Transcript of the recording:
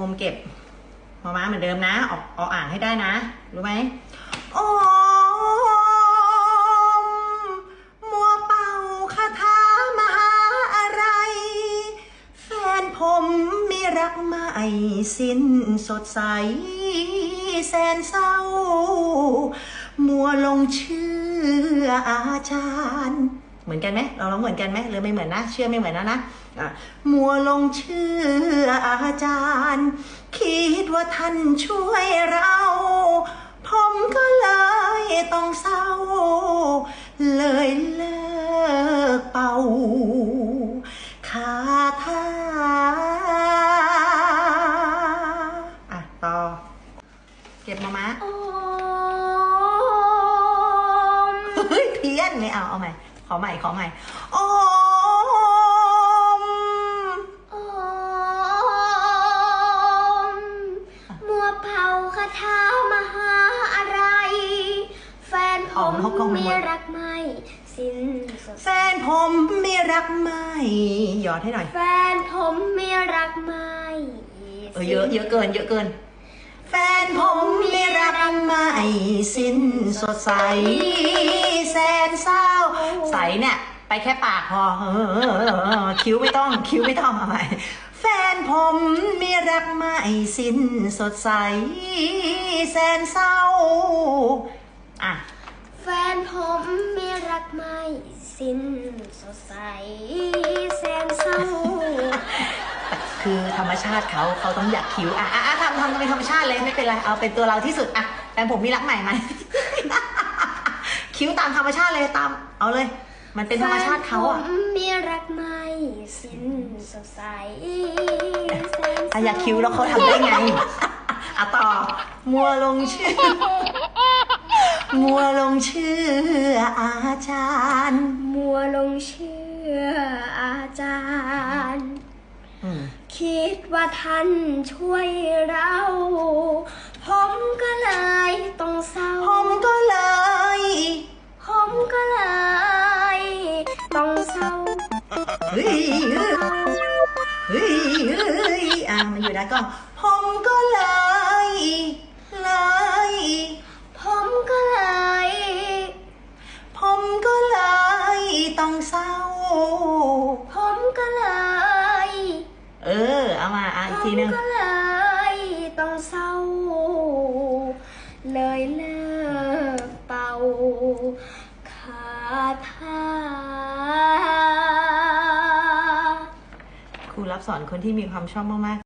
อมเก็บมาม้าเหมือนเดิมนะ ออกออกอ่างให้ได้นะ รู้ไหมโอม มัวเป่าคาถามหาอะไร แฟนผมมีรักไม่สิ้นสดใส แสนเศร้า มัวลงเชื่ออาจารย์ เหมือนกันไหมเราร้องเหมือนกันไหมหรือไม่เหมือนนะ เชื่อไม่เหมือนนะนะอะมัวลงเชื่ออาจารย์ คิดว่าท่านช่วยเรา ผมก็เลยต้องเศร้า เลยเลิกเป่าคาถาอะต่อ เก็บมามะโอมเฮ้ยเพี้ยนไม่เอาเอาใหม่ ขอใหม่ขอใหม่โอมโอมมัวเผาคาถามหาอะไร แฟนผอ๋อมนกกองหมดมีรักไม่สิ้นสุดแฟนผมมีรักไหมหยอดให้หน่อย แฟนผมมีรักไม่เออเยอะเยอะเกิน เยอะเกิน แฟนผมมีรักไม่สิ้นสดใสแสนเศร้า ใสเนี่ยไปแค่ปากพอเออเออเออเออคิ้วไม่ต้อง คิ้วไม่ต้องเอาใหม่แฟนผมมีรักไม่สิ้นสดใส แสนเศร้าอะแฟนผมมีรักไม่สิ้นสดใส แสนเศร้าคือธรรมชาติเขาเขาต้องอยากคิ้วอะอะอะทำทำเป็นธรรมชาติเลยไม่เป็นไรเอาเป็นตัวเราที่สุดอะแฟนผมมีรักใหม่ไหม คิ้วตามธรรมชาติเลยตาม เอาเลย มันเป็นธรรมชาติเขาอะแฟนผมมีรักไม่สิ้นสดใสแสนเศอะร้าอยากคิ้วแล้วเขาทำได้ไงอะต่อ มัวลงชื่อ มัวลงชื่ออาจารย์ มัวลงเชื่ออาจารย์อืมคิดว่าท่านช่วยเรา ผมก็เลยต้องเศร้าผมก็เลยผม เฮ้ยเฮ้ยเฮ้ยอะมันอยู่ได้ก็ผมก็เลยเลยผมก็เลยผมก็เลยต้องเศร้า ผมก็เลย เออ เอามาอะอีกทีหนึง ผมก็เลยต้องเศร้า เลยเลิก รับสอนคนที่มีความชอบมากๆ